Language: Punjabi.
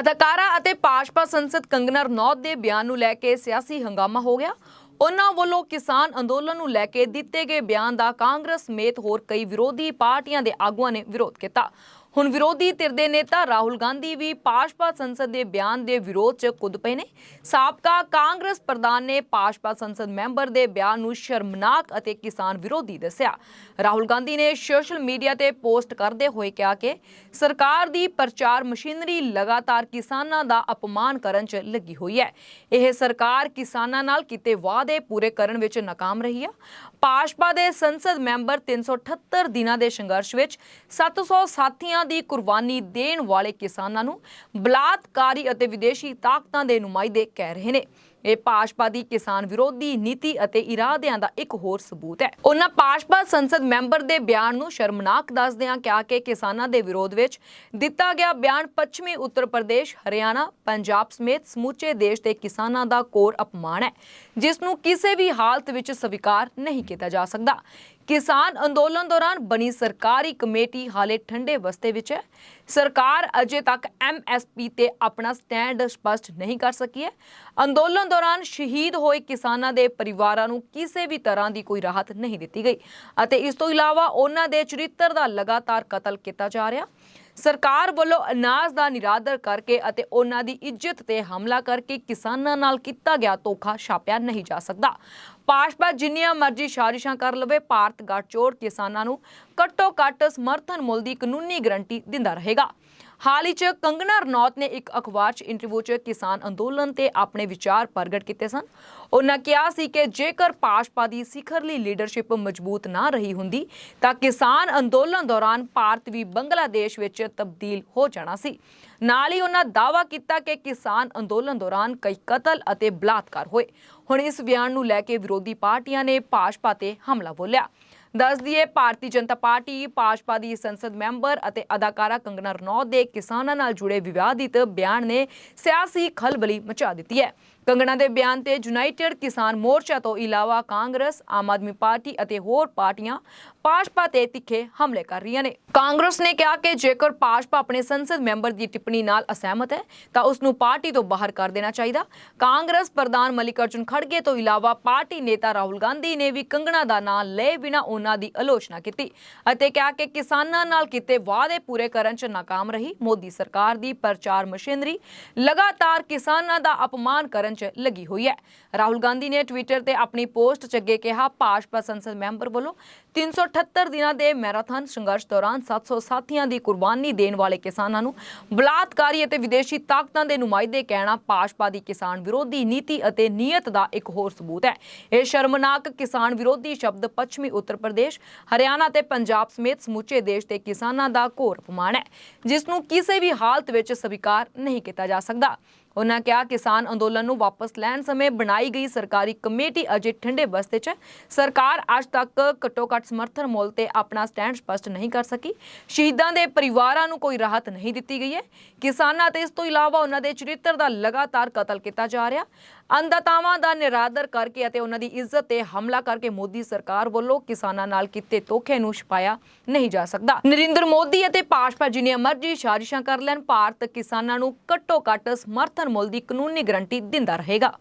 ਅਦਾਕਾਰਾ ਅਤੇ ਭਾਜਪਾ ਸੰਸਦ ਕੰਗਨਾ ਰਣੌਤ ਦੇ ਬਿਆਨ ਨੂੰ ਲੈ ਕੇ ਸਿਆਸੀ ਹੰਗਾਮਾ ਹੋ ਗਿਆ। ਉਹਨਾਂ ਵੱਲੋਂ ਕਿਸਾਨ ਅੰਦੋਲਨ ਨੂੰ ਲੈ ਕੇ ਦਿੱਤੇ ਗਏ ਬਿਆਨ ਦਾ ਕਾਂਗਰਸ ਸਮੇਤ ਹੋਰ ਕਈ ਵਿਰੋਧੀ ਪਾਰਟੀਆਂ ਦੇ ਆਗੂਆਂ ਨੇ ਵਿਰੋਧ ਕੀਤਾ। ਹੁਣ ਵਿਰੋਧੀ ਧਿਰ ਦੇ ਨੇਤਾ ਰਾਹੁਲ ਗਾਂਧੀ ਵੀ ਭਾਜਪਾ ਸੰਸਦ ਦੇ ਬਿਆਨ ਦੇ ਵਿਰੋਧ 'ਚ ਕੁੱਦ ਪਏ ਨੇ। ਸਾਬਕਾ ਕਾਂਗਰਸ ਪ੍ਰਧਾਨ ਨੇ ਭਾਜਪਾ ਸੰਸਦ ਮੈਂਬਰ ਦੇ ਬਿਆਨ ਨੂੰ ਸ਼ਰਮਨਾਕ ਅਤੇ ਕਿਸਾਨ ਵਿਰੋਧੀ ਦੱਸਿਆ। ਰਾਹੁਲ ਗਾਂਧੀ ਨੇ ਸੋਸ਼ਲ ਮੀਡੀਆ ਤੇ ਪੋਸਟ ਕਰਦੇ ਹੋਏ ਕਿਹਾ ਕਿ ਸਰਕਾਰ ਦੀ ਪ੍ਰਚਾਰ ਮਸ਼ੀਨਰੀ ਲਗਾਤਾਰ ਕਿਸਾਨਾਂ ਦਾ ਅਪਮਾਨ ਕਰਨ 'ਚ ਲੱਗੀ ਹੋਈ ਹੈ। ਇਹ ਸਰਕਾਰ ਕਿਸਾਨਾਂ ਨਾਲ ਕੀਤੇ ਵਾਅਦੇ ਪੂਰੇ ਕਰਨ ਵਿੱਚ ਨਾਕਾਮ ਰਹੀ ਹੈ ਭਾਜਪਾ ਦੇ ਸੰਸਦ ਮੈਂਬਰ 378 ਦਿਨਾਂ ਦੇ ਸੰਘਰਸ਼ ਵਿੱਚ 700 ਸਾਥੀਆਂ ਦੀ ਕੁਰਬਾਨੀ ਦੇਣ ਵਾਲੇ ਕਿਸਾਨਾਂ ਨੂੰ ਬਲਾਤਕਾਰੀ ਅਤੇ ਵਿਦੇਸ਼ੀ ਤਾਕਤਾਂ ਦੇ ਨੁਮਾਇੰਦੇ ਕਹਿ ਰਹੇ ਨੇ। ਇਹ ਭਾਜਪਾ ਦੀ ਕਿਸਾਨ ਵਿਰੋਧੀ ਨੀਤੀ ਅਤੇ ਇਰਾਦਿਆਂ ਦਾ ਇੱਕ ਹੋਰ ਸਬੂਤ ਹੈ। ਉਹਨਾਂ ਭਾਜਪਾ ਸੰਸਦ ਮੈਂਬਰ ਦੇ ਬਿਆਨ ਨੂੰ ਸ਼ਰਮਨਾਕ ਦੱਸਦਿਆਂ ਕਿਹਾ ਕਿ ਕਿਸਾਨਾਂ ਦੇ ਵਿਰੋਧ ਵਿੱਚ ਦਿੱਤਾ ਗਿਆ ਬਿਆਨ ਪੱਛਮੀ ਉੱਤਰ ਪ੍ਰਦੇਸ਼, ਹਰਿਆਣਾ, ਪੰਜਾਬ ਸਮੇਤ ਸਮੁੱਚੇ ਦੇਸ਼ ਦੇ ਕਿਸਾਨਾਂ ਦਾ ਕੋਰ ਅਪਮਾਨ ਹੈ, ਜਿਸ ਨੂੰ ਕਿਸੇ ਵੀ ਹਾਲਤ ਵਿੱਚ ਸਵੀਕਾਰ ਨਹੀਂ ਕੀਤਾ ਜਾ ਸਕਦਾ। ਕਿਸਾਨ ਅੰਦੋਲਨ ਦੌਰਾਨ ਬਣੀ ਸਰਕਾਰੀ ਕਮੇਟੀ ਹਾਲੇ ਠੰਡੇ ਵਸਤੇ ਵਿੱਚ ਹੈ। ਸਰਕਾਰ ਅਜੇ ਤੱਕ ਐਮਐਸਪੀ ਤੇ ਆਪਣਾ ਸਟੈਂਡ ਸਪਸ਼ਟ ਨਹੀਂ ਕਰ ਸਕੀ ਹੈ। ਅੰਦੋਲਨ ਦੌਰਾਨ ਸ਼ਹੀਦ ਹੋਏ ਕਿਸਾਨਾਂ ਦੇ ਪਰਿਵਾਰਾਂ ਨੂੰ ਕਿਸੇ ਵੀ ਤਰ੍ਹਾਂ ਦੀ ਕੋਈ ਰਾਹਤ ਨਹੀਂ ਦਿੱਤੀ ਗਈ ਅਤੇ ਇਸ ਤੋਂ ਇਲਾਵਾ ਉਹਨਾਂ ਦੇ ਚਰਿੱਤਰ ਦਾ ਲਗਾਤਾਰ ਕਤਲ ਕੀਤਾ ਜਾ ਰਿਹਾ। ਸਰਕਾਰ ਵੱਲੋਂ ਅਨਾਜ ਦਾ ਨਿਰਾਦਰ ਕਰਕੇ ਅਤੇ ਉਹਨਾਂ ਦੀ ਇੱਜ਼ਤ ਤੇ ਹਮਲਾ ਕਰਕੇ ਕਿਸਾਨਾਂ ਨਾਲ ਕੀਤਾ ਗਿਆ ਧੋਖਾ ਛਾਪਿਆ ਨਹੀਂ ਜਾ ਸਕਦਾ। ਭਾਜਪਾ ਜਿੰਨੀਆਂ ਮਰਜ਼ੀ ਸਾਜ਼ਿਸ਼ਾਂ ਕਰ ਲਵੇ, ਭਾਰਤ ਗੱਠਜੋੜ ਕਿਸਾਨਾਂ ਨੂੰ ਘੱਟੋ ਘੱਟ ਸਮਰਥਨ ਮੁੱਲ ਦੀ ਕਾਨੂੰਨੀ ਗਰੰਟੀ ਦਿੰਦਾ ਰਹੇਗਾ। ਹਾਲ ਹੀ ਚ ਕੰਗਨਾ ਰਣੌਤ ਨੇ ਇੱਕ ਅਖਬਾਰ 'ਚ ਇੰਟਰਵਿਊ 'ਚ ਕਿਸਾਨ ਅੰਦੋਲਨ ਤੇ ਆਪਣੇ ਵਿਚਾਰ ਪ੍ਰਗਟ ਕੀਤੇ ਸਨ। ਉਹਨਾਂ ਕਿਹਾ ਸੀ ਕਿ ਜੇਕਰ ਭਾਜਪਾ ਦੀ ਸਿਖਰਲੀ ਲੀਡਰਸ਼ਿਪ ਮਜ਼ਬੂਤ ਨਾ ਰਹੀ ਹੁੰਦੀ, ਤਾਂ ਕਿਸਾਨ ਅੰਦੋਲਨ ਦੌਰਾਨ ਭਾਰਤ ਵੀ ਬੰਗਲਾਦੇਸ਼ ਵਿੱਚ ਤਬਦੀਲ ਹੋ ਜਾਣਾ ਸੀ। ਨਾਲ ਹੀ ਉਹਨਾਂ ਦਾਅਵਾ ਕੀਤਾ ਕਿ ਕਿਸਾਨ ਅੰਦੋਲਨ ਦੌਰਾਨ ਕਈ ਕਤਲ ਅਤੇ ਬਲਾਤਕਾਰ ਹੋਏ। ਹੁਣ ਇਸ ਬਿਆਨ ਨੂੰ ਲੈ ਕੇ ਵਿਰੋਧੀ ਪਾਰਟੀਆਂ ਨੇ ਭਾਜਪਾ ਤੇ ਹਮਲਾ ਬੋਲਿਆ। ਦੱਸ ਦਈਏ, ਭਾਰਤੀ ਜਨਤਾ ਪਾਰਟੀ, ਭਾਜਪਾ ਦੀ ਸੰਸਦ ਮੈਂਬਰ ਅਤੇ ਅਦਾਕਾਰਾ ਕੰਗਨਾ ਰਣੌਤ ਦੇ ਕਿਸਾਨਾਂ ਨਾਲ ਜੁੜੇ ਵਿਵਾਦਿਤ ਬਿਆਨ ਨੇ ਸਿਆਸੀ ਖਲਬਲੀ ਮਚਾ ਦਿੱਤੀ ਹੈ। ਕੰਗਣਾ ਦੇ ਬਿਆਨ ਤੇ ਯੂਨਾਈਟਿਡ ਕਿਸਾਨ ਮੋਰਚਾ ਤੋਂ ਇਲਾਵਾ ਕਾਂਗਰਸ, ਆਮ ਆਦਮੀ ਪਾਰਟੀ ਅਤੇ ਹੋਰ ਪਾਰਟੀਆਂ ਭਾਜਪਾ ਤੇ ਤਿੱਖੇ ਹਮਲੇ ਕਰ ਰਹੀਆਂ ਨੇ। ਕਾਂਗਰਸ ਨੇ ਕਿਹਾ ਕਿ ਜੇਕਰ ਭਾਜਪਾ ਆਪਣੇ ਸੰਸਦ ਮੈਂਬਰ ਦੀ ਟਿੱਪਣੀ ਨਾਲ ਅਸਹਿਮਤ ਹੈ, ਤਾਂ ਉਸ ਨੂੰ ਪਾਰਟੀ ਤੋਂ ਬਾਹਰ ਕਰ ਦੇਣਾ ਚਾਹੀਦਾ। ਕਾਂਗਰਸ ਪ੍ਰਧਾਨ ਮਲਿਕਾਰਜੁਨ ਖੜਗੇ ਤੋਂ ਇਲਾਵਾ ਪਾਰਟੀ ਨੇਤਾ ਰਾਹੁਲ ਗਾਂਧੀ ਨੇ ਵੀ ਕੰਗਣਾ ਦਾ ਨਾਂ ਲਏ ਬਿਨਾਂ ਉਹਨਾਂ ਦੀ ਆਲੋਚਨਾ ਕੀਤੀ ਅਤੇ ਕਿਹਾ ਕਿ ਕਿਸਾਨਾਂ ਨਾਲ ਕੀਤੇ ਵਾਅਦੇ ਪੂਰੇ ਕਰਨ 'ਚ ਨਾਕਾਮ ਰਹੀ। ਮੋਦੀ ਸਰਕਾਰ ਦੀ ਪ੍ਰਚਾਰ ਮਸ਼ੀਨਰੀ ਲਗਾਤਾਰ ਕਿਸਾਨਾਂ ਦਾ ਅਪਮਾਨ ਕਰਨ 'ਚ ਲੱਗੀ ਹੋਈ ਹੈ। ਰਾਹੁਲ ਗਾਂਧੀ ਨੇ ਟਵਿੱਟਰ ਤੇ ਆਪਣੀ ਪੋਸਟ 'ਚ ਅੱਗੇ ਕਿਹਾ, ਭਾਜਪਾ ਸੰਸਦ ਮੈਂਬਰ ਵੱਲੋਂ 378 ਦਿਨਾਂ ਦੇ ਮੈਰਾਥਨ ਸੰਘਰਸ਼ ਦੌਰਾਨ 700 ਸਾਥੀਆਂ ਦੀ ਕੁਰਬਾਨੀ ਦੇਣ ਵਾਲੇ ਕਿਸਾਨਾਂ ਨੂੰ ਬਲਾਤਕਾਰੀ ਅਤੇ ਵਿਦੇਸ਼ੀ ਤਾਕਤਾਂ ਦੇ ਨੁਮਾਇੰਦੇ ਕਹਿਣਾ ਭਾਜਪਾ ਦੀ ਕਿਸਾਨ ਵਿਰੋਧੀ ਨੀਤੀ ਅਤੇ ਨੀਅਤ ਦਾ ਇੱਕ ਹੋਰ ਸਬੂਤ ਹੈ। ਇਹ ਸ਼ਰਮਨਾਕ ਕਿਸਾਨ ਵਿਰੋਧੀ ਸ਼ਬਦ ਪੱਛਮੀ ਉੱਤਰ ਪ੍ਰਦੇਸ਼, ਹਰਿਆਣਾ ਤੇ ਪੰਜਾਬ ਸਮੇਤ ਸਮੁੱਚੇ ਦੇਸ਼ ਦੇ ਕਿਸਾਨਾਂ ਦਾ ਘੋਰ ਅਪਮਾਨ ਹੈ, ਜਿਸ ਨੂੰ ਕਿਸੇ ਵੀ ਹਾਲਤ ਵਿੱਚ ਸਵੀਕਾਰ ਨਹੀਂ ਕੀਤਾ ਜਾ ਸਕਦਾ। ਉਹਨਾਂ ਕਿਹਾ, ਕਿਸਾਨ ਅੰਦੋਲਨ ਨੂੰ ਵਾਪਸ ਲੈਣ ਸਮੇਂ ਬਣਾਈ ਗਈ ਸਰਕਾਰੀ ਕਮੇਟੀ ਅਜੇ ਠੰਡੇ ਬਸਤੇ 'ਚ ਸਰਕਾਰ ਅੱਜ ਤੱਕ ਘੱਟੋ ਘੱਟ ਸਮਰਥਨ ਮੁੱਲ ਤੇ ਆਪਣਾ ਸਟੈਂਡ ਸਪਸ਼ਟ ਨਹੀਂ ਕਰ ਸਕੀ। ਸ਼ਹੀਦਾਂ ਦੇ ਪਰਿਵਾਰਾਂ ਨੂੰ ਕੋਈ ਰਾਹਤ ਨਹੀਂ ਦਿੱਤੀ ਗਈ ਹੈ। ਕਿਸਾਨਾਂ ਤੇ ਇਸ ਤੋਂ ਇਲਾਵਾ ਉਹਨਾਂ ਦੇ ਚਰਿੱਤਰ ਦਾ ਲਗਾਤਾਰ ਕਤਲ ਕੀਤਾ ਜਾ ਰਿਹਾ। ਅੰਧਤਾਵਾਂ ਦਾ ਨਿਰਾਦਰ ਕਰਕੇ ਅਤੇ ਉਹਨਾਂ ਦੀ ਇੱਜ਼ਤ ਤੇ ਹਮਲਾ ਕਰਕੇ ਮੋਦੀ ਸਰਕਾਰ ਵੱਲੋਂ ਕਿਸਾਨਾਂ ਨਾਲ ਕੀਤੇ ਧੋਖੇ ਨੂੰ ਛਪਾਇਆ ਨਹੀਂ ਜਾ ਸਕਦਾ। ਨਰਿੰਦਰ ਮੋਦੀ ਅਤੇ ਭਾਜਪਾ ਜਿੰਨੀਆਂ ਮਰਜ਼ੀ ਸਾਜ਼ਿਸ਼ਾਂ ਕਰ ਲੈਣ, ਭਾਰਤ ਕਿਸਾਨਾਂ ਨੂੰ ਘੱਟੋ ਘੱਟ ਸਮਰਥਨ ਮੁੱਲ ਦੀ ਕਾਨੂੰਨੀ ਗਰੰਟੀ ਦਿੰਦਾ ਰਹੇਗਾ।